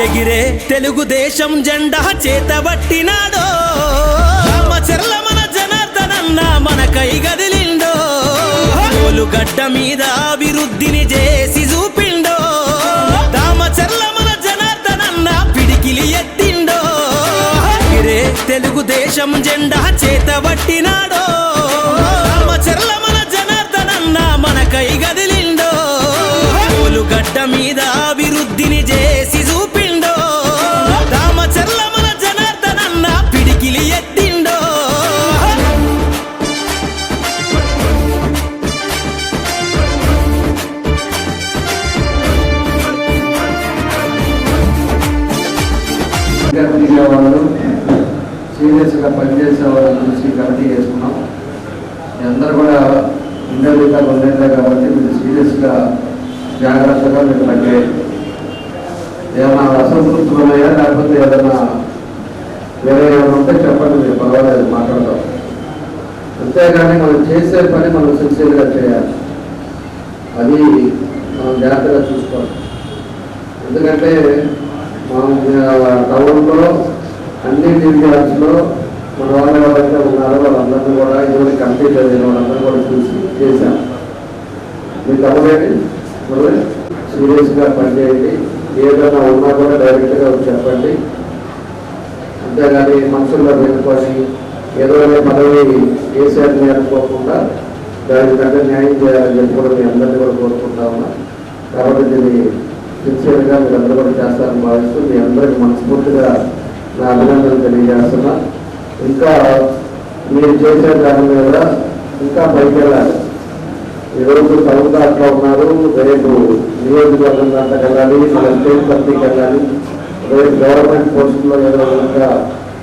ఎగిరే తెలుగుదేశం జెండా చేతబట్టినాడో. చెర్ల మన జనార్దనన్న మన కై గదిలిండో. గడ్డ మీద అభివృద్ధిని చేసి చూపిండో. రామచర్ల మన జనార్దనన్న పిడికిలి ఎత్తిండో. ఎగిరే తెలుగుదేశం జెండా చేతబట్టినాడో. పనిచేసే వాళ్ళని చూసి కమిటీ చేసుకున్నాం. మీ అందరూ కూడా ఇంటర్వ్యూగా ఉండేదే కాబట్టి మీరు సీరియస్గా జాగ్రత్తగా మీరు పనిచేయండి. ఏమైనా అసంతృప్తులు లేకపోతే ఏదైనా వేరే ఏమైనా ఉంటే చెప్పండి మీరు పర్వాలేదు మాట్లాడతాం అంతేగాని మనం చేసే పని మనం సిన్సియర్గా చేయాలి. అది మనం జాగ్రత్తగా చూసుకోవాలి. ఎందుకంటే మనం టౌన్లో అన్ని డివిజన్స్లో మూడు వందల ఎవరైతే ఉన్నారో వాళ్ళందరినీ కూడా ఇటువంటి కంప్లీట్ అయిన వాళ్ళందరూ కూడా చూసి చేశాం మీకు అవ్వలేదు సీరియస్గా పనిచేయండి ఏదైనా ఉన్నా కూడా డైరెక్ట్గా చెప్పండి అంతేగాని మనుషుల్లో పెట్టుకొని ఏదో ఏదో పదవి కేసీఆర్ని అనుకోకుండా దానికి తగ్గ న్యాయం చేయాలని చెప్పి కూడా మీ అందరినీ కూడా కోరుకుంటా ఉన్నా కాబట్టి దీన్ని సిన్సియర్గా మీరు అందరూ కూడా చేస్తారని భావిస్తూ మీ అందరికి మనస్ఫూర్తిగా నా అభినందనలు తెలియజేస్తున్నా ఇంకా మీరు చేసే దాని మీద ఇంకా పైకి వెళ్ళాలి ఈరోజు టౌన్ ఉన్నారు రేపు నియోజకవర్గం దాంట్లోకి వెళ్ళాలి మళ్ళీ స్టేట్ పార్టీకి వెళ్ళాలి. రేపు గవర్నమెంట్ పోస్టులో ఏదో విధంగా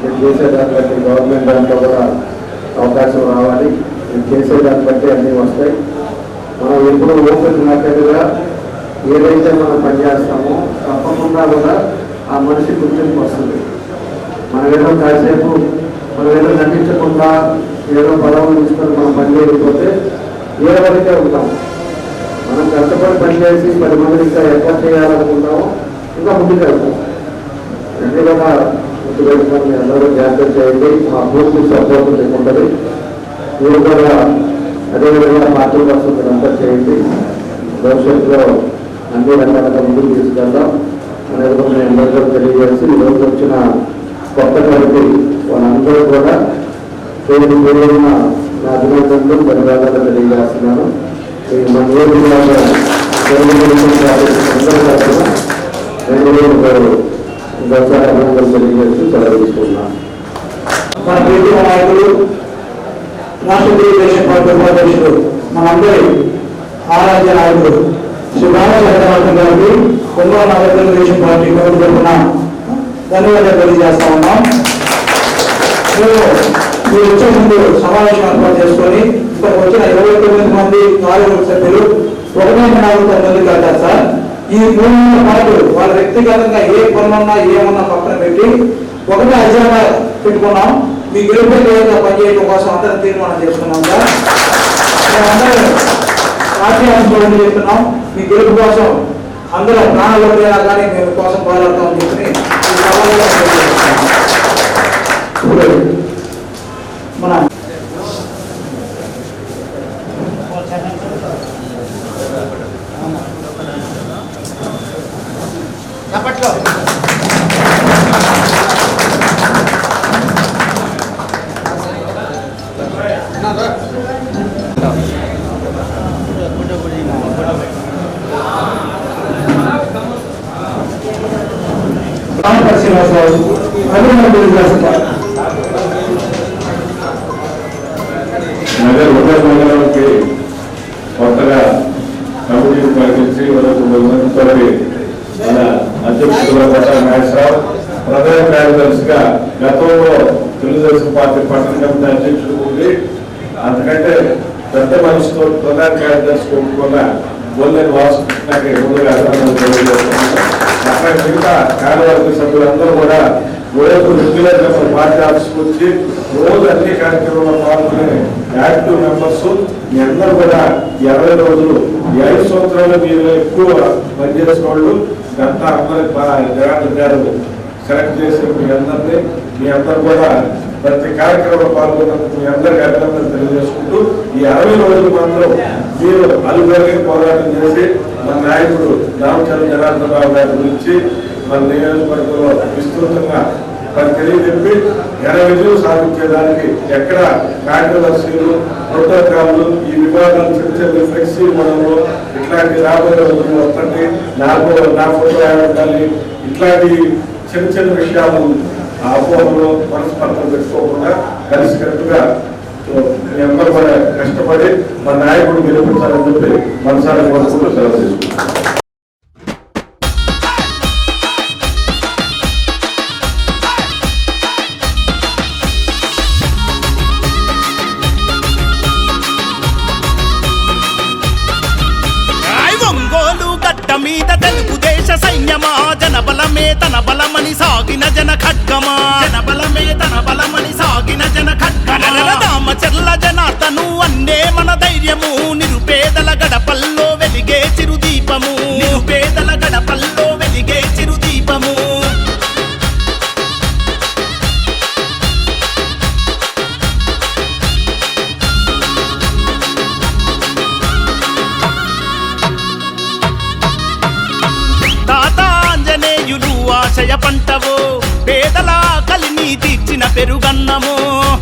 మీరు చేసే దాన్ని బట్టి గవర్నమెంట్ దాంట్లో కూడా అవకాశం రావాలి. మీరు చేసే దాన్ని బట్టి అన్నీ వస్తాయి. మనం ఎప్పుడు ఓపెట్టినట్టుగా ఏదైతే మనం పనిచేస్తామో తప్పకుండా కూడా ఆ మనిషి గుర్తింపు వస్తుంది. మనమేమో కాసేపు మనం ఏదో నటించకుండా ఏదో బలం తీసుకొని మనం పని చేయకపోతే ఏ వరకే ఉంటాం. మనం కష్టపడి పని చేసి పది మందిని ఇంకా ఎక్కువ చేయాలనుకుంటామో ఇంకా ముందుకు వెళ్తాం. రెండు కూడా అందరూ జాగ్రత్త చేయండి. మా పూర్తి సపోర్ట్ మీకు ఉంటుంది మీరు కూడా అదేవిధంగా పార్టీ కోసం మీరు అంతా చేయండి. భవిష్యత్తులో అన్ని రకాలుగా ముందుకు తీసుకెళ్దాం. అనేది కూడా నేను అందరికీ తెలియజేసి ఈరోజు వచ్చిన కొత్త కమిటీ వాళ్ళందరూ కూడా పేరు పేరున్న నా అభినందనలు ధన్యవాదాలు తెలియజేస్తున్నాను. ఈ మన నియోజకవర్గ తెలుగుదేశం అభినందనలు తెలియజేస్తూ సెలవు తీసుకుంటున్నాను. మన ప్రీతి నాయకులు రాష్ట్ర తెలుగుదేశం పార్టీ ఉపాధ్యక్షుడు మనందరి ఆరాధ్య నాయకుడు శ్రీ రామచంద్రనాథన్ గారికి కొమ్మూరు నగర తెలుగుదేశం పార్టీ కమిటీ తరఫున ధన్యవాదాలు తెలియజేస్తా ఉన్నాం మేము మీరు వచ్చే ముందు సమావేశం ఏర్పాటు చేసుకొని ఇక్కడ వచ్చిన ఇరవై తొమ్మిది మంది కార్యవర్గ సభ్యులు ఒకటే నాలుగు తొమ్మిది కాదు సార్. ఈ మూడు పాటు వాళ్ళ వ్యక్తిగతంగా ఏ పనులున్నా ఏమన్నా పక్కన పెట్టి ఒకటే అజెండా పెట్టుకున్నాం. మీ గెలుపు ఏదైనా పనిచేయడం కోసం అందరం తీర్మానం చేసుకున్నాం సార్. మేమందరం పార్టీ ఆఫీసులో చెప్తున్నాం. మీ గెలుపు కోసం అందరం ప్రాణాలు వదిలేనా కానీ మేము కోసం పోరాడతామని చెప్పి ఈ సభలో తెలియజేస్తున్నాం. ఇప్పుడు మన రామకృష్ణ శ్రీనివాసరావు అభినందనలు తెలియజేస్తున్నారు నగర ఉదయ మండలానికి కొత్తగా కమిటీని ప్రకటించి ఉన్నతో మన అధ్యక్షుడు కొట్ట నాగేశ్వరరావు ప్రధాన కార్యదర్శిగా గతంలో తెలుగుదేశం పార్టీ పట్టణ కమిటీ అధ్యక్షుడు ఉండి అంతకంటే పెద్ద మనిషితో ప్రధాన కార్యదర్శి ఒప్పుకున్న వాసు నాకు ముందుగా అభినందనలు తెలియజేస్తున్నాను. అక్కడ మిగతా కార్యవర్గ సభ్యులందరూ కూడా రోజు రెగ్యులర్ మెంబర్ మన పార్టీ ఆఫీస్కి వచ్చి రోజు అన్ని కార్యక్రమంలో పాల్గొనే యాక్టివ్ మెంబర్స్ మీ అందరూ కూడా ఇరవై రోజులు ఈ ఐదు సంవత్సరాలు మీరు ఎక్కువ పనిచేసిన వాళ్ళు ఇదంతా అందరికి జగన్ గారు సెలెక్ట్ చేసి మీ అందరినీ మీ అందరు కూడా ప్రతి కార్యక్రమంలో పాల్గొన్నందుకు మీ అందరికీ అభినందనలు తెలియజేసుకుంటూ ఈ అరవై రోజులు మాత్రం మీరు అలుగురికి పోరాటం చేసి మన నాయకుడు రామచంద్ర జనార్దన్ రావు గారి గురించి మన నియోజకవర్గంలో విస్తృతంగా మరి తెలియజెప్పి ఘన విజయం సాధించేదానికి ఎక్కడ కాంట్రవర్సీలు ప్రోటోకాల్లు ఈ వివాదాలు చిన్న చిన్న ఫ్లెక్సీ మనము ఇట్లాంటి రాబోయే రోజులు వస్తుంది. నాకు నా ఫోటో ఆడాలి ఇట్లాంటి చిన్న చిన్న విషయాలు ఆ అపోహలు మనస్పర్ధలు పెట్టుకోకుండా కలిసికట్టుగా మీ అందరూ కూడా కష్టపడి మన నాయకుడు గెలిపించాలని చెప్పి మనసారి కోరుకుంటూ సెలవు తీసుకుంటాం మీద తెలుగుదేశ సైన్యమా? జనబలమే తన బలమని సాగిన జన ఖడ్గమా? జనబలమే తన బలమని సాగిన చెల్ల జనాతను అన్నే మన ధైర్యము. నిరుపేదల గడపల్లో వెలిగే చిరుదీపము. నిరుపేదల గడపల్లో వెలిగే చిరుదీపము. తాత ఆంజనేయులు ఆశయ పంటవో పేదల కలిని తీర్చిన పెరుగన్నమో.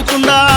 ప్రగతికి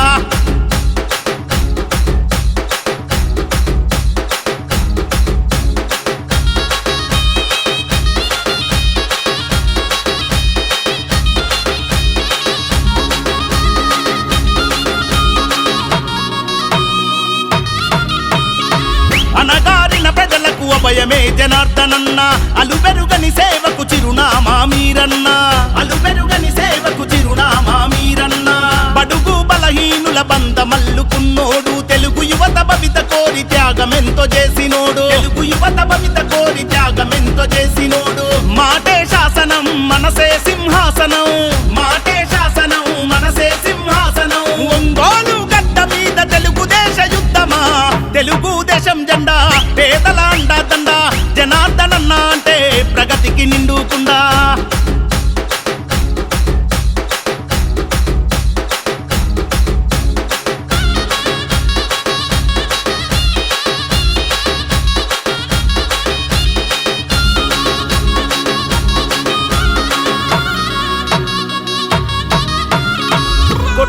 త్యాగమెంతో చేసినోడు. తెలుగు యువత భవిత కోరి త్యాగమెంతో చేసినోడు. మాటే శాసనం మనసే సింహాసనం. మాటే శాసనం మనసే సింహాసనం. ఒంగోలు గడ్డ మీద తెలుగుదేశ యుద్ధమా? తెలుగుదేశం జెండా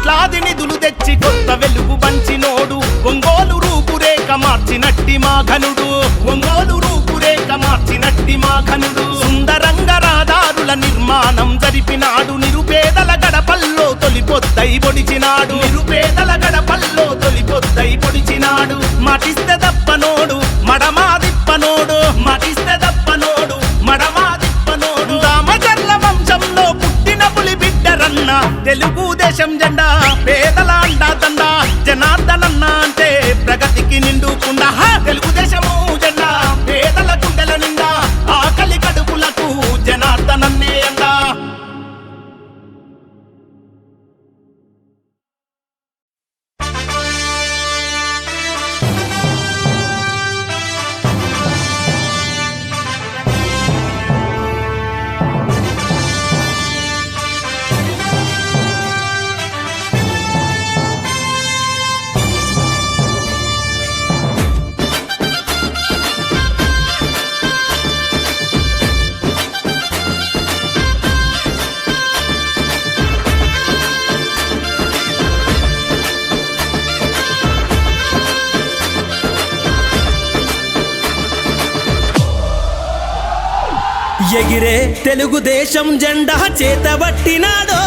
కోట్లాది నిధులు తెచ్చి కొత్త వెలుగు పంచినోడు ఒంగోలు రూపురేఖ మార్చినట్టి మా ఘనుడు. ఒంగోలు రూపురేఖ మార్చినట్టి మా ఘనుడు. సుందరంగ రహదారుల నిర్మాణం జరిపినాడు. నిరుపేదల గడపల్లో తొలిపొద్దై పొడిచినాడు. నిరుపేదల గడపల్లో తొలిపొద్దై పొడిచినాడు. మాటిస్తే తప్పనోడు మడమా ఎగిరే తెలుగుదేశం జెండా చేతబట్టినాడో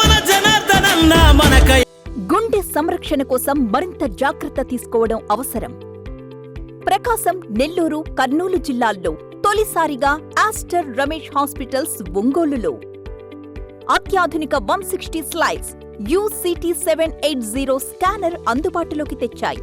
మన జనార్దనన్న మనకై. గుండె సంరక్షణ కోసం మరింత జాగ్రత్త తీసుకోవడం అవసరం. ప్రకాశం నెల్లూరు కర్నూలు జిల్లాల్లో తొలిసారిగా ఆస్టర్ రమేష్ హాస్పిటల్స్ ఒంగోలులో. అత్యాధునిక one sixty slides UCT seven eight zero scanner అందుబాటులోకి తెచ్చాయి.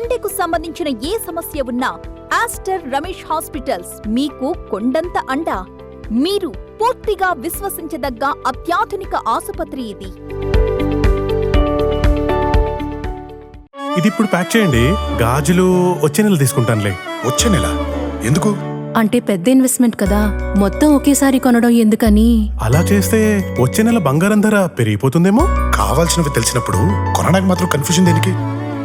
గుండెకు సంబంధించిన ఏ సమస్య ఉన్నా ఆస్టర్ రమేష్ హాస్పిటల్స్ మీకు కొండంత అండా. మీరు పూర్తిగా విశ్వసించదగ్గ అత్యాధునిక ఆసుపత్రి ఇది. ఇది ఇప్పుడు ప్యాక్ చేయండి. గాజులు వచ్చే నెల తీసుకుంటానులే. వచ్చే నెల? ఎందుకు? అంటే పెద్ద ఇన్వెస్ట్మెంట్ కదా. మొత్తం ఒకేసారి కొనడం ఎందుకని? అలా చేస్తే వచ్చే నెల బంగారం ధర పెరిగిపోతుందేమో? కావాల్సినవి తెలిసినప్పుడు కొనడానికి మాత్రం కన్ఫ్యూజన్ దేనికి?